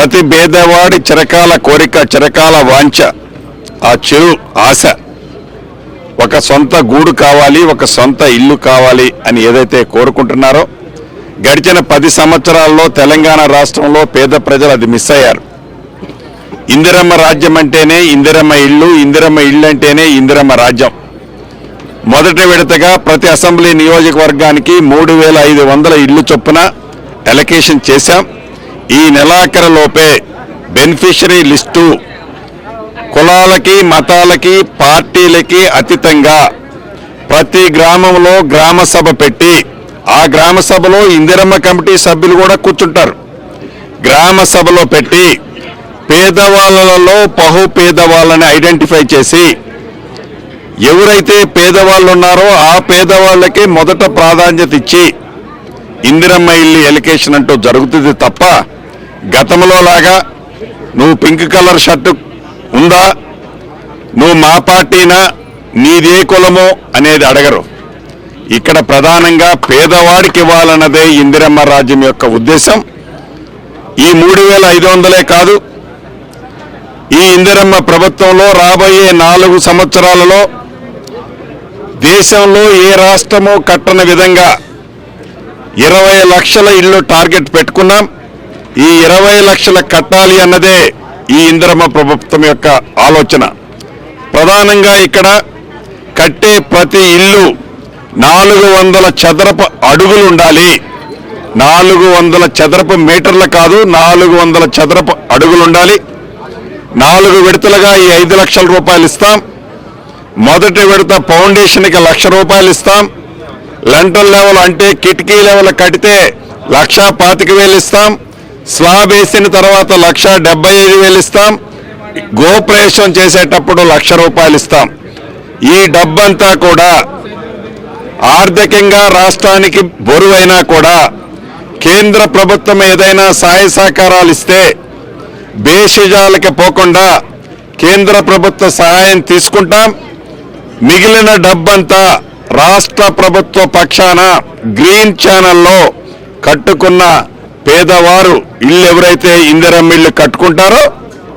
ప్రతి పేదవాడి చిరకాల కోరిక చిరకాల వాంఛ ఆ చెరు ఆశ. ఒక సొంత గూడు కావాలి ఒక సొంత ఇల్లు కావాలి అని ఏదైతే కోరుకుంటున్నారో గడిచిన పది సంవత్సరాల్లో తెలంగాణ రాష్ట్రంలో పేద ప్రజలు అది మిస్ అయ్యారు. ఇందిరమ్మ రాజ్యం అంటేనే ఇందిరమ్మ ఇల్లు ఇందిరమ్మ ఇల్లు అంటేనే ఇందిరమ్మ రాజ్యం. మొదటి విడతగా ప్రతి అసెంబ్లీ నియోజకవర్గానికి మూడు వేల ఐదు వందల ఇల్లు చొప్పున ఎలకేషన్ చేశాం. ఈ నెలాఖరులోపే బెనిఫిషరీ లిస్టు కులాలకి మతాలకి పార్టీలకి అతీతంగా ప్రతి గ్రామంలో గ్రామ సభ పెట్టి ఆ గ్రామ సభలో ఇందిరమ్మ కమిటీ సభ్యులు కూడా కూర్చుంటారు. గ్రామ సభలో పెట్టి పేదవాళ్ళలో బహు పేదవాళ్ళని ఐడెంటిఫై చేసి ఎవరైతే పేదవాళ్ళు ఉన్నారో ఆ పేదవాళ్ళకి మొదట ప్రాధాన్యత ఇచ్చి ఇందిరమ్మ ఇల్లు ఎలికేషన్ అంటూ జరుగుతుంది తప్ప గతంలో లాగా నువ్వు పింక్ కలర్ షర్టు ఉందా? నువ్వు మా పార్టీనా? నీదే కులమో అనేది అడగరు. ఇక్కడ ప్రధానంగా పేదవాడికి ఇవ్వాలన్నదే ఇందిరమ్మ రాజ్యం యొక్క ఉద్దేశం. ఈ మూడు వేల ఐదు వందలే కాదు ఈ ఇందిరమ్మ ప్రభుత్వంలో రాబోయే నాలుగు సంవత్సరాలలో దేశంలో ఏ రాష్ట్రము కట్టని విధంగా ఇరవై లక్షల ఇళ్ళు టార్గెట్ పెట్టుకున్నాం. ఈ ఇరవై లక్షల కట్టాలి అన్నదే ఈ ఇందిరమ్మ ప్రభుత్వం యొక్క ఆలోచన. ప్రధానంగా ఇక్కడ కట్టే ప్రతి ఇల్లు నాలుగు వందల చదరపు అడుగులు ఉండాలి. నాలుగు వందల చదరపు మీటర్లు కాదు నాలుగు వందల చదరపు అడుగులు ఉండాలి. నాలుగు విడతలుగా ఈ ఐదు లక్షల రూపాయలు ఇస్తాం. మొదటి విడత ఫౌండేషన్కి లక్ష రూపాయలు ఇస్తాం. లెంటల్ లెవెల్ అంటే కిటికీ లెవెల్ కడితే లక్షా పాతిక వేలు ఇస్తాం. స్లాబ్ వేసిన తర్వాత లక్ష డెబ్బై ఐదు వేలు ఇస్తాం. గోప్రవేశం చేసేటప్పుడు లక్ష రూపాయలు ఇస్తాం. ఈ డబ్బంతా కూడా ఆర్థికంగా రాష్ట్రానికి బరువైనా కూడా కేంద్ర ప్రభుత్వం ఏదైనా సహాయ సహకారాలు ఇస్తే భేషజాలకి పోకుండా కేంద్ర ప్రభుత్వ సహాయం తీసుకుంటాం. మిగిలిన డబ్బంతా రాష్ట్ర ప్రభుత్వ పక్షాన గ్రీన్ ఛానల్లో కట్టుకున్న పేదవారు ఇల్లు ఎవరైతే ఇందిరమ్మ ఇల్లు కట్టుకుంటారో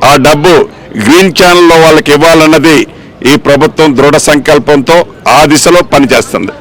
ఆ డబ్బు గ్రీన్ ఛానల్లో వాళ్ళకి ఇవ్వాలన్నది ఈ ప్రభుత్వం దృఢ సంకల్పంతో ఆ దిశలో పనిచేస్తుంది.